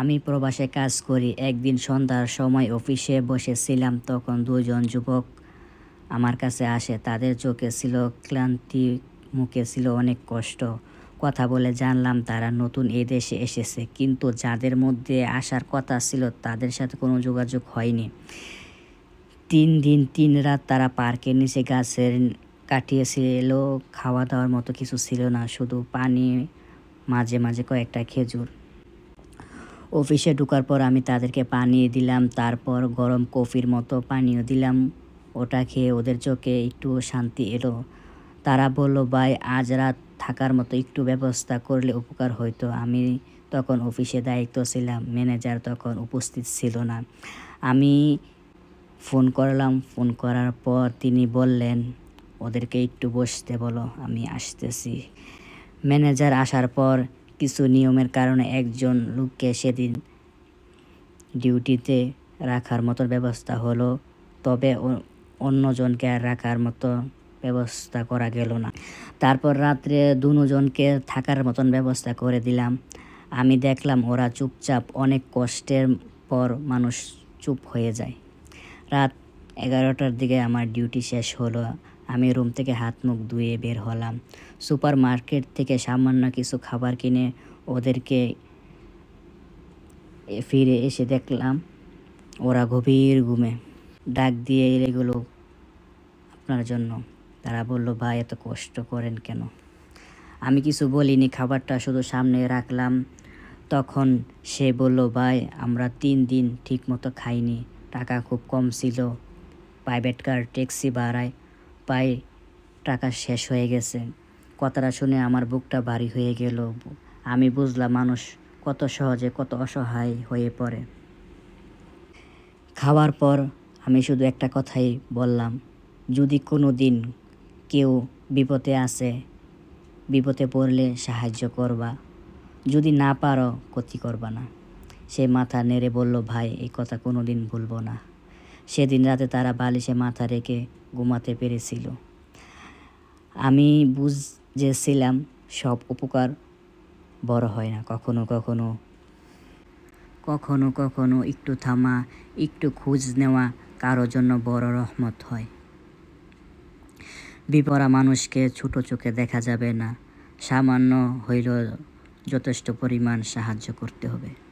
আমি প্রবাসে কাজ করি। একদিন সন্ধ্যার সময় অফিসে বসেছিলাম, তখন দুজন যুবক আমার কাছে আসে। তাদের চোখে ছিল ক্লান্তি, মুখে ছিল অনেক কষ্ট। কথা বলে জানলাম তারা নতুন এই দেশে এসেছে, কিন্তু যাদের মধ্যে আসার কথা ছিল তাদের সাথে কোনো যোগাযোগ হয়নি। তিন দিন তিন রাত তারা পার্কের নিচে গাছের কাটিয়েছিল, খাওয়া দাওয়ার মতো কিছু ছিল না, শুধু পানি, মাঝে মাঝে কয়েকটা খেজুর। অফিসে ঢোকার পর আমি তাদেরকে পানি দিলাম, তারপর গরম কফির মতো পানীয় দিলাম। ওটা খেয়ে ওদের চোখে একটু শান্তি এলো। তারা বলল, ভাই, আজ রাত থাকার মতো একটু ব্যবস্থা করলে উপকার হইতো। আমি তখন অফিসে দায়িত্ব ছিলাম, ম্যানেজার তখন উপস্থিত ছিল না। আমি ফোন করলাম, ফোন করার পর তিনি বললেন, ওদেরকে একটু বসতে বলো, আমি আসতেছি। ম্যানেজার আসার পর কিছু নিয়মের কারণে একজন লোককে সেদিন ডিউটিতে রাখার মতো ব্যবস্থা হলো, তবে অন্যজনকে আর রাখার মতো ব্যবস্থা করা গেল না। তারপর রাত্রে দুজনকে থাকার মতন ব্যবস্থা করে দিলাম। আমি দেখলাম ওরা চুপচাপ অনেক কষ্টের পর মানুষ চুপ হয়ে যায়। রাত এগারোটার দিকে আমার ডিউটি শেষ হলো। আমি রুম থেকে হাত মুখ ধুয়ে বের হলাম। সুপার মার্কেট থেকে সামান্য কিছু খাবার কিনে ওদেরকে ফিরে এসে দেখলাম ওরা গভীর ঘুমে। ডাক দিয়ে এগুলো আপনার জন্য। তারা বলল, ভাই, এত কষ্ট করেন কেন? আমি কিছু বলিনি, খাবারটা শুধু সামনে রাখলাম। তখন সে বলল, ভাই, আমরা তিন দিন ঠিকমতো খাইনি। টাকা খুব কম ছিল। প্রাইভেট কার ট্যাক্সি ভাড়ায় পাই টাকা শেষ হয়ে গেছে। কথাটা শুনে আমার বুকটা ভারী হয়ে গেল। আমি বুঝলাম মানুষ কত সহজে কত অসহায় হয়ে পড়ে। খাওয়ার পর আমি শুধু একটা কথাই বললাম, যদি কোনো দিন কেউ বিপদে আসে বিপদে পড়লে সাহায্য করবা। যদি না পারো, ক্ষতি করবা না। সে মাথা নেড়ে বলল, ভাই, এই কথা কোনো দিন ভুলবো না। সেদিন রাতে তারা বালিশে মাথা রেখে ঘুমাতে পেরেছিল। আমি বুঝেছিলাম সব উপকার বড় হয় না। কখনো কখনো কখনো কখনো একটু থামা, একটু খোঁজ নেওয়া কারোর জন্য বড় রহমত হয়। বিপরা মানুষকে ছোট চোখে দেখা যাবে না। সামান্য হইলেও যথেষ্ট পরিমাণ সাহায্য করতে হবে।